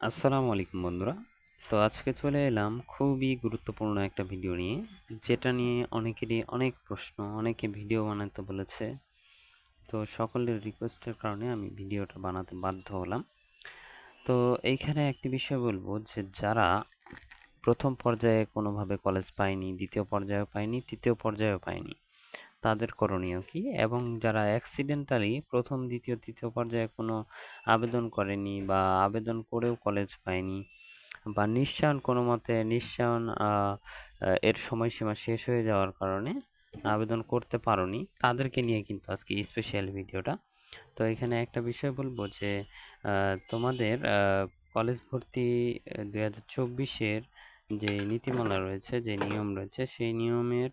আসসালামু আলাইকুম বন্ধুরা। তো আজকে চলে এলাম খুবই গুরুত্বপূর্ণ একটা ভিডিও নিয়ে, যেটা নিয়ে অনেকেরই অনেক প্রশ্ন, অনেকে ভিডিও বানাতে বলেছে। তো সকলের রিকোয়েস্টের কারণে আমি ভিডিওটা বানাতে বাধ্য হলাম। তো এইখানে একটি বিষয় বলব যে, যারা প্রথম পর্যায়ে কোনোভাবে কলেজ পায়নি, দ্বিতীয় পর্যায়েও পায়নি, তৃতীয় পর্যায়েও পায়নি তাদের করণীয় কি? এবং যারা অ্যাক্সিডেন্টালি প্রথম, দ্বিতীয়, তৃতীয় পর্যায়ে কোনো আবেদন করেনি বা আবেদন করেও কলেজ পায়নি বা নিঃসায়ন কোনো মতে নিঃসায়ন এর সময়সীমা শেষ হয়ে যাওয়ার কারণে আবেদন করতে পারোনি, তাদেরকে নিয়ে কিন্তু আজকে স্পেশাল ভিডিওটা তো এখানে একটা বিষয় বলব যে তোমাদের কলেজ ভর্তি দুই হাজার চব্বিশের যে নীতিমালা রয়েছে, যে নিয়ম রয়েছে, সেই নিয়মের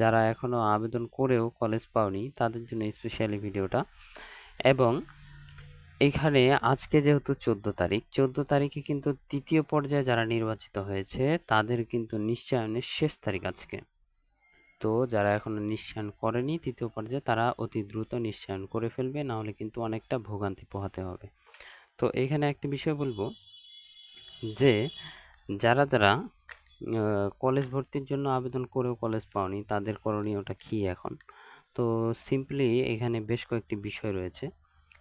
যারা এখনও আবেদন করেও কলেজ পাওনি, তাদের জন্য স্পেশালি ভিডিওটা এবং এখানে আজকে যেহেতু চোদ্দ তারিখ, চোদ্দ তারিখে কিন্তু তৃতীয় পর্যায়ে যারা নির্বাচিত হয়েছে, তাদের কিন্তু নিশ্চয়নের শেষ তারিখ আজকে। তো যারা এখনও নিশ্চয়ন করেনি, তৃতীয় পর্যায়ে তারা অতি দ্রুত নিশ্চয়ন করে ফেলবে না হলে কিন্তু অনেকটা ভোগান্তি পোহাতে হবে। তো এখানে একটি বিষয় বলব যে, যারা যারা কলেজ ভর্তির জন্য আবেদন করেও কলেজ পাওনি। তাদের করণীয়টা কী এখন? তো সিম্পলি এখানে বেশ কয়েকটি বিষয় রয়েছে।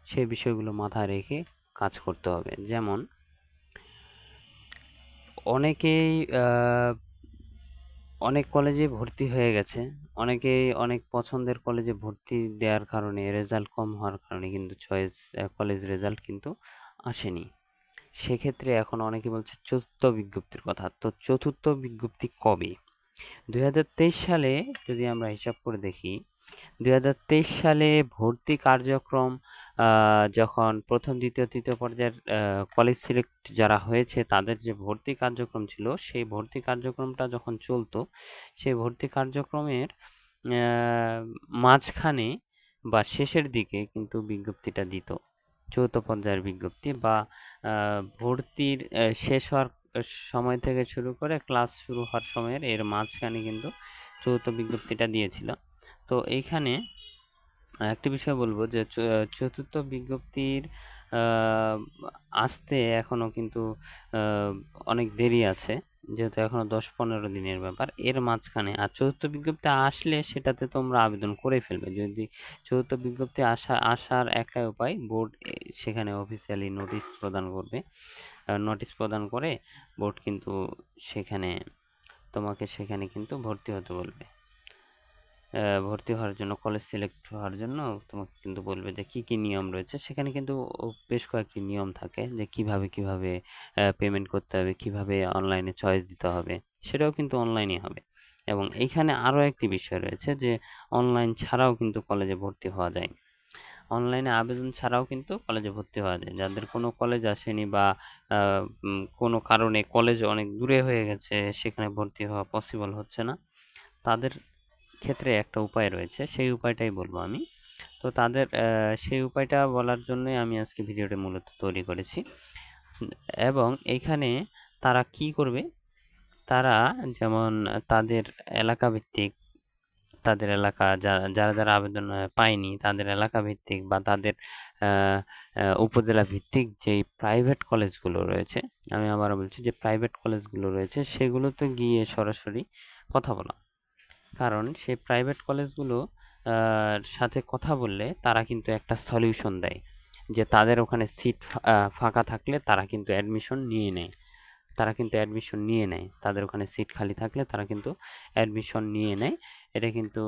সেই বিষয়গুলো মাথায় রেখে কাজ করতে হবে। যেমন, অনেকেই অনেক কলেজে ভর্তি হয়ে গেছে। অনেকেই অনেক পছন্দের কলেজে ভর্তি দেওয়ার কারণে রেজাল্ট কম হওয়ার কারণে কিন্তু চয়েস কলেজ রেজাল্ট কিন্তু আসেনি। সেক্ষেত্রে এখন অনেকে বলছে চতুর্থ বিজ্ঞপ্তির কথা। তো চতুর্থ বিজ্ঞপ্তি কবে? দু হাজার তেইশ সালে যদি আমরা হিসাব করে দেখি দু হাজার তেইশ সালে ভর্তি কার্যক্রম যখন প্রথম, দ্বিতীয়, তৃতীয় পর্যায়ের কলেজ সিলেক্ট যারা হয়েছে, তাদের যে ভর্তি কার্যক্রম ছিল, সেই ভর্তি কার্যক্রমটা যখন চলতো, সেই ভর্তি কার্যক্রমের মাঝখানে বা শেষের দিকে কিন্তু বিজ্ঞপ্তিটা দিত। চৌথ পর্যায়ের বিজ্ঞপ্তি বা ভর্তির শেষ হওয়ার সময় থেকে শুরু করে ক্লাস শুরু হওয়ার সময়ের এর মাঝখানে কিন্তু চৌথ বিজ্ঞপ্তিটা দিয়েছিল। তো এইখানে একটি বিষয় বলব যে চতুর্থ বিজ্ঞপ্তির আসতে এখনও কিন্তু অনেক দেরি আছে। যেহেতু এখনও দশ পনেরো দিনের ব্যাপার, এর মাঝখানে আর চতুর্থ বিজ্ঞপ্তি আসলে সেটাতে তোমরা আবেদন করে ফেলবে। যদি চতুর্থ বিজ্ঞপ্তি আসা, আসার একটাই উপায়, বোর্ড সেখানে অফিসিয়ালি নোটিশ প্রদান করবে। নোটিশ প্রদান করে বোর্ড কিন্তু সেখানে, তোমাকে সেখানে কিন্তু ভর্তি হতে বলবে। ভর্তি হওয়ার জন্য কলেজ সিলেক্ট হওয়ার জন্য তোমাকে কিন্তু বলবে যে, কী কী নিয়ম রয়েছে? সেখানে কিন্তু বেশ কয়েকটি নিয়ম থাকে যে, কীভাবে কীভাবে পেমেন্ট করতে হবে, কীভাবে অনলাইনে চয়েস দিতে হবে, সেটাও কিন্তু অনলাইনে হবে। এবং এইখানে আরও একটি বিষয় রয়েছে যে অনলাইন ছাড়াও কিন্তু কলেজে ভর্তি হওয়া যায়। অনলাইনে আবেদন ছাড়াও কিন্তু কলেজে ভর্তি হওয়া যায়। যাদের কোনো কলেজ আসেনি বা কোনো কারণে কলেজ অনেক দূরে হয়ে গেছে, সেখানে ভর্তি হওয়া পসিবল হচ্ছে না। তাদের ক্ষেত্রে একটা উপায় রয়েছে, সেই উপায়টাই বলব আমি। তো তাদের সেই উপায়টা বলার জন্যই আমি আজকে ভিডিওটা মূলত তৈরি করেছি। এবং এইখানে তারা কি করবে? তারা যেমন তাদের এলাকা ভিত্তিক তাদের এলাকা যারা যারা আবেদন পায়নি, তাদের এলাকা ভিত্তিক বা তাদের উপজেলা ভিত্তিক যেই প্রাইভেট কলেজগুলো রয়েছে, আমি আবার বলছি যে প্রাইভেট কলেজগুলো রয়েছে, সেগুলোতে গিয়ে সরাসরি কথা বলা। কারণ সেই প্রাইভেট কলেজগুলো সাথে কথা বললে তারা কিন্তু একটা সলিউশন দেয়। যে তাদের ওখানে সিট ফাঁকা থাকলে তারা কিন্তু অ্যাডমিশন নিয়ে নেয়। তারা কিন্তু অ্যাডমিশন নিয়ে নেয়। তাদের ওখানে সিট খালি থাকলে তারা কিন্তু অ্যাডমিশন নিয়ে নেয়। এটা কিন্তু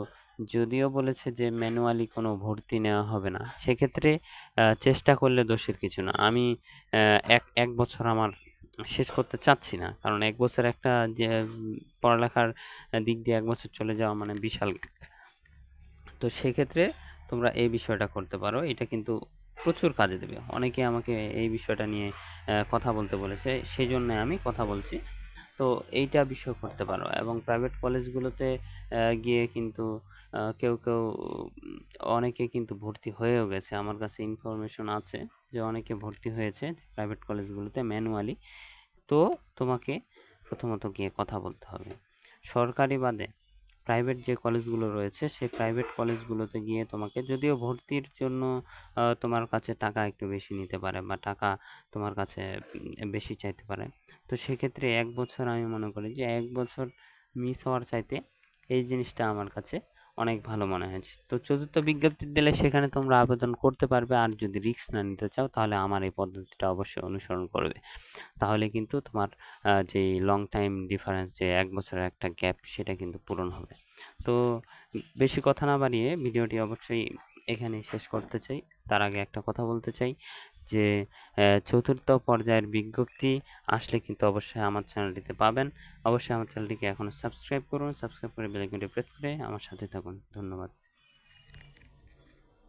যদিও বলেছে যে ম্যানুয়ালি কোনো ভর্তি নেওয়া হবে না। সেক্ষেত্রে চেষ্টা করলে দোষের কিছু না। আমি এক এক বছর আমার শেষ করতে চাচ্ছি না। কারণ এক বছর একটা যে, পড়ালেখার দিক দিয়ে এক বছর চলে যাওয়া মানে বিশাল তো সেক্ষেত্রে তোমরা এই বিষয়টা করতে পারো। এটা কিন্তু প্রচুর কাজে দেবে। অনেকে আমাকে এই বিষয়টা নিয়ে কথা বলতে বলেছে। সেই জন্য আমি কথা বলছি। তো এইটা বিষয় করতে পারো এবং প্রাইভেট কলেজগুলোতে গিয়ে কিন্তু কেউ কেউ, অনেকে কিন্তু ভর্তি হয়েও গেছে। আমার কাছে ইনফরমেশন আছে যে, অনেকে ভর্তি হয়েছে প্রাইভেট কলেজগুলোতে ম্যানুয়ালি তো তোমাকে প্রথমত গিয়ে কথা বলতে হবে। সরকারি বাদে প্রাইভেট যে কলেজগুলো রয়েছে, সেই প্রাইভেট কলেজগুলোতে গিয়ে তোমাকে যদিও ভর্তির জন্য তোমার কাছে টাকা একটু বেশি নিতে পারে বা টাকা তোমার কাছে বেশি চাইতে পারে, তো সেক্ষেত্রে এক বছর আমি মনে করি যে এক বছর মিস হওয়ার চাইতে এই জিনিসটা আমার কাছে অনেক ভালো মনে হয়েছে তো চতুর্থ বিজ্ঞপ্তি দিলে সেখানে তোমরা আবেদন করতে পারবে। আর যদি রিস্ক না নিতে চাও, তাহলে আমার এই পদ্ধতিটা অবশ্যই অনুসরণ করবে। তাহলে কিন্তু তোমার যে লং টাইম ডিফারেন্স যে এক বছরের একটা গ্যাপ সেটা কিন্তু পূরণ হবে। তো বেশি কথা না বাড়িয়ে ভিডিওটি অবশ্যই এখানে শেষ করতে চাই। তার আগে একটা কথা বলতে চাই। যে চতুর্থ পর্যায়ের বিজ্ঞপ্তি আসলে কিন্তু অবশ্যই আমার চ্যানেলটিতে পাবেন। অবশ্যই আমার চ্যানেলটিকে এখনও সাবস্ক্রাইব করুন, সাবস্ক্রাইব করে বেল আইকনটি প্রেস করে আমার সাথে থাকুন। ধন্যবাদ।